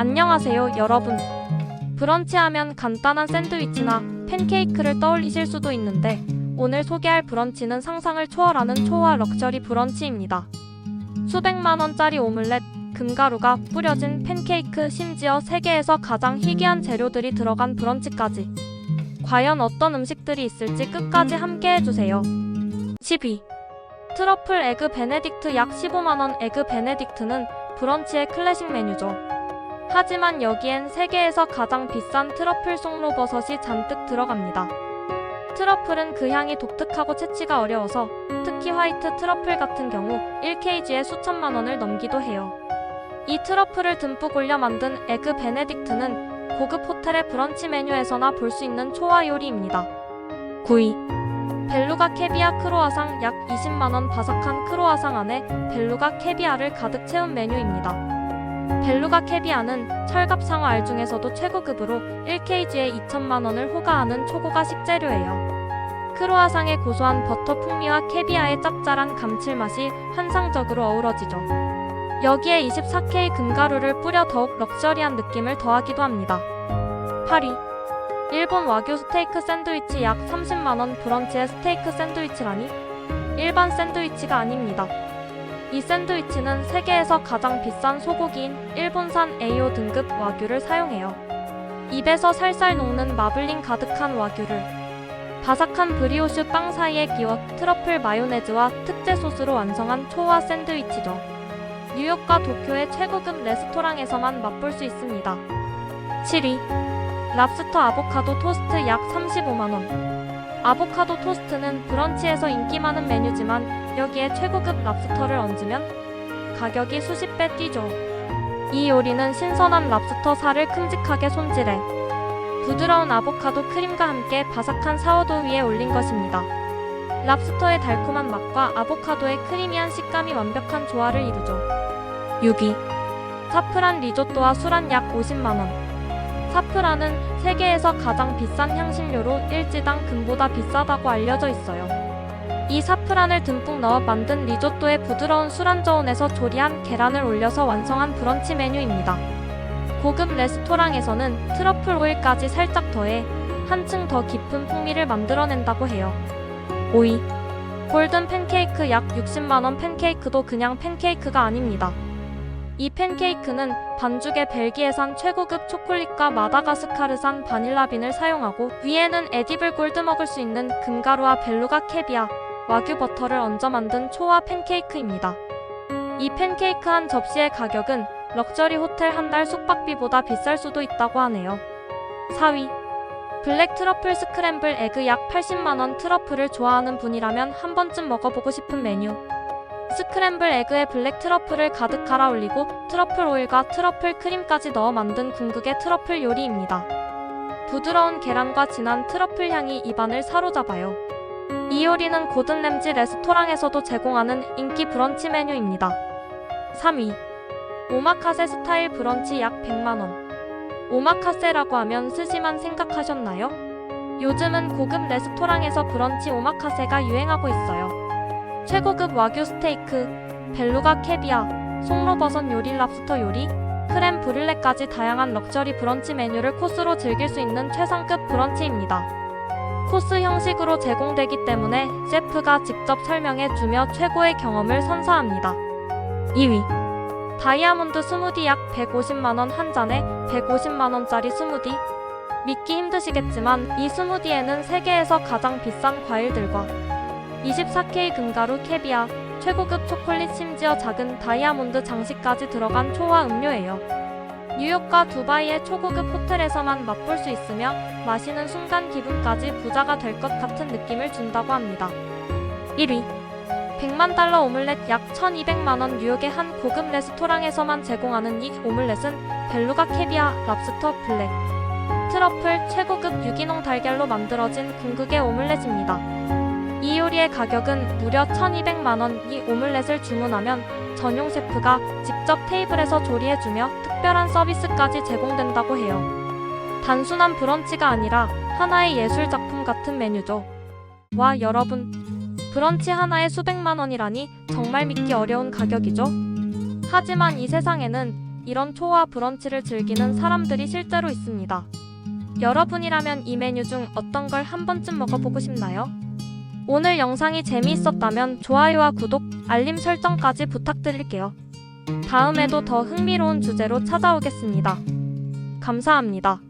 안녕하세요, 여러분. 브런치 하면 간단한 샌드위치나 팬케이크를 떠올리실 수도 있는데 오늘 소개할 브런치는 상상을 초월하는 초호화 럭셔리 브런치입니다. 수백만 원짜리 오믈렛, 금가루가 뿌려진 팬케이크, 심지어 세계에서 가장 희귀한 재료들이 들어간 브런치까지. 과연 어떤 음식들이 있을지 끝까지 함께 해주세요. 12. 트러플 에그 베네딕트 약 15만원 에그 베네딕트는 브런치의 클래식 메뉴죠. 하지만 여기엔 세계에서 가장 비싼 트러플 송로버섯이 잔뜩 들어갑니다. 트러플은 그 향이 독특하고 채취가 어려워서 특히 화이트 트러플 같은 경우 1kg에 수천만 원을 넘기도 해요. 이 트러플을 듬뿍 올려 만든 에그 베네딕트는 고급 호텔의 브런치 메뉴에서나 볼 수 있는 초화 요리입니다. 9위 벨루가 캐비아 크로아상 약 20만원 바삭한 크로아상 안에 벨루가 캐비아를 가득 채운 메뉴입니다. 벨루가 캐비아는 철갑상어 알 중에서도 최고급으로 1kg에 2천만 원을 호가하는 초고가 식재료예요. 크로아상의 고소한 버터 풍미와 캐비아의 짭짤한 감칠맛이 환상적으로 어우러지죠. 여기에 24K 금가루를 뿌려 더욱 럭셔리한 느낌을 더하기도 합니다. 8위 일본 와규 스테이크 샌드위치 약 30만원 브런치의 스테이크 샌드위치라니 일반 샌드위치가 아닙니다. 이 샌드위치는 세계에서 가장 비싼 소고기인 일본산 AO 등급 와규를 사용해요. 입에서 살살 녹는 마블링 가득한 와규를 바삭한 브리오슈 빵 사이에 끼워 트러플 마요네즈와 특제 소스로 완성한 초호화 샌드위치죠. 뉴욕과 도쿄의 최고급 레스토랑에서만 맛볼 수 있습니다. 7위 랍스터 아보카도 토스트 약 35만원. 아보카도 토스트는 브런치에서 인기 많은 메뉴지만 여기에 최고급 랍스터를 얹으면 가격이 수십 배 뛰죠. 이 요리는 신선한 랍스터 살을 큼직하게 손질해 부드러운 아보카도 크림과 함께 바삭한 사워도 위에 올린 것입니다. 랍스터의 달콤한 맛과 아보카도의 크리미한 식감이 완벽한 조화를 이루죠. 6위 사프란 리조또와 술안 약 50만원. 사프란은 세계에서 가장 비싼 향신료로 일지당 금보다 비싸다고 알려져 있어요. 이 사프란을 듬뿍 넣어 만든 리조또에 부드러운 술안 저온에서 조리한 계란을 올려서 완성한 브런치 메뉴입니다. 고급 레스토랑에서는 트러플 오일까지 살짝 더해 한층 더 깊은 풍미를 만들어낸다고 해요. 5위 골든 팬케이크 약 60만원 팬케이크도 그냥 팬케이크가 아닙니다. 이 팬케이크는 반죽에 벨기에산 최고급 초콜릿과 마다가스카르산 바닐라빈을 사용하고 위에는 에디블 골드 먹을 수 있는 금가루와 벨루가 캐비아, 와규 버터를 얹어 만든 초화 팬케이크입니다. 이 팬케이크 한 접시의 가격은 럭셔리 호텔 한 달 숙박비보다 비쌀 수도 있다고 하네요. 4위 블랙 트러플 스크램블 에그 약 80만원 트러플을 좋아하는 분이라면 한 번쯤 먹어보고 싶은 메뉴. 스크램블 에그에 블랙 트러플을 가득 갈아 올리고 트러플 오일과 트러플 크림까지 넣어 만든 궁극의 트러플 요리입니다. 부드러운 계란과 진한 트러플 향이 입안을 사로잡아요. 이 요리는 고든 램지 레스토랑에서도 제공하는 인기 브런치 메뉴입니다. 3위 오마카세 스타일 브런치 약 100만원. 오마카세라고 하면 스시만 생각하셨나요? 요즘은 고급 레스토랑에서 브런치 오마카세가 유행하고 있어요. 최고급 와규 스테이크, 벨루가 캐비아, 송로버섯 요리 랍스터 요리, 크렘 브릴레까지 다양한 럭셔리 브런치 메뉴를 코스로 즐길 수 있는 최상급 브런치입니다. 코스 형식으로 제공되기 때문에 셰프가 직접 설명해 주며 최고의 경험을 선사합니다. 2위 다이아몬드 스무디 약 150만원 한 잔에 150만원짜리 스무디 믿기 힘드시겠지만 이 스무디에는 세계에서 가장 비싼 과일들과 24K 금가루 캐비아, 최고급 초콜릿 심지어 작은 다이아몬드 장식까지 들어간 초화 음료예요. 뉴욕과 두바이의 초고급 호텔에서만 맛볼 수 있으며 마시는 순간 기분까지 부자가 될 것 같은 느낌을 준다고 합니다. 1위 100만 달러 오믈렛 약 1200만원 뉴욕의 한 고급 레스토랑에서만 제공하는 이 오믈렛은 벨루가 캐비아, 랍스터, 블랙, 트러플, 최고급 유기농 달걀로 만들어진 궁극의 오믈렛입니다. 이 요리의 가격은 무려 1200만원 이 오믈렛을 주문하면 전용 셰프가 직접 테이블에서 조리해주며 특별한 서비스까지 제공된다고 해요. 단순한 브런치가 아니라 하나의 예술 작품 같은 메뉴죠. 와 여러분 브런치 하나에 수백만 원이라니 정말 믿기 어려운 가격이죠. 하지만 이 세상에는 이런 초호화 브런치를 즐기는 사람들이 실제로 있습니다. 여러분이라면 이 메뉴 중 어떤 걸 한 번쯤 먹어보고 싶나요? 오늘 영상이 재미있었다면 좋아요와 구독, 알림 설정까지 부탁드릴게요. 다음에도 더 흥미로운 주제로 찾아오겠습니다. 감사합니다.